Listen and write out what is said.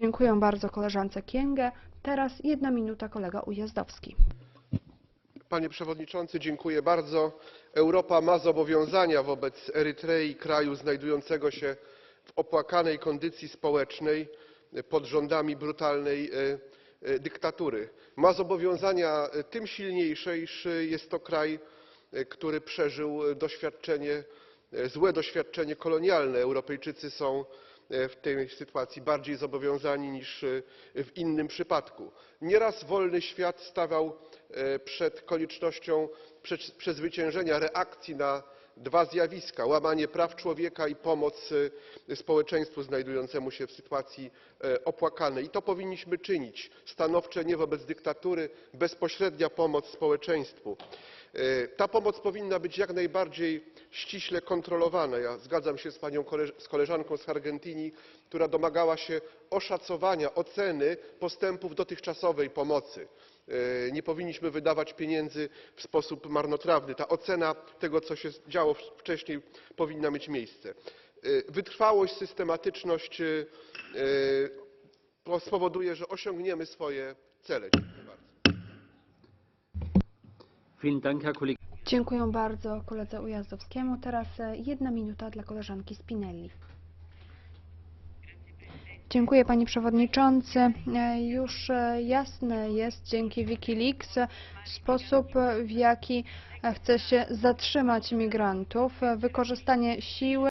Dziękuję bardzo koleżance Kienge. Teraz jedna minuta kolega Ujazdowski. Panie Przewodniczący, dziękuję bardzo. Europa ma zobowiązania wobec Erytrei, kraju znajdującego się w opłakanej kondycji społecznej pod rządami brutalnej e, e, dyktatury. Ma zobowiązania e, tym silniejsze, iż jest to kraj, który przeżył doświadczenie, złe doświadczenie kolonialne. Europejczycy są e, w tej sytuacji bardziej zobowiązani niż e, w innym przypadku. Nieraz wolny świat stawał e, przed koniecznością prze- przezwyciężenia reakcji na dwa zjawiska łamanie praw człowieka i pomoc e, społeczeństwu znajdującemu się w sytuacji e, opłakanej. I to powinniśmy czynić stanowcze nie wobec dyktatury, bezpośrednia pomoc społeczeństwu. E, Ta pomoc powinna być jak najbardziej ściśle kontrolowana. Ja zgadzam się z koleżanką z Argentyni, która domagała się oszacowania, oceny postępów dotychczasowej pomocy. E, Nie powinniśmy wydawać pieniędzy w sposób marnotrawny. Ta ocena tego, co się działo wcześniej, powinna mieć miejsce. E, Wytrwałość, systematyczność e, spowoduje, że osiągniemy swoje cele. Dziękuję bardzo. Dziękuję bardzo koledze Ujazdowskiemu. Teraz jedna minuta dla koleżanki Spinelli. Dziękuję Panie Przewodniczący. E, Już e, jasne jest dzięki Wikileaks e, sposób, w jaki chce się zatrzymać migrantów, wykorzystanie siły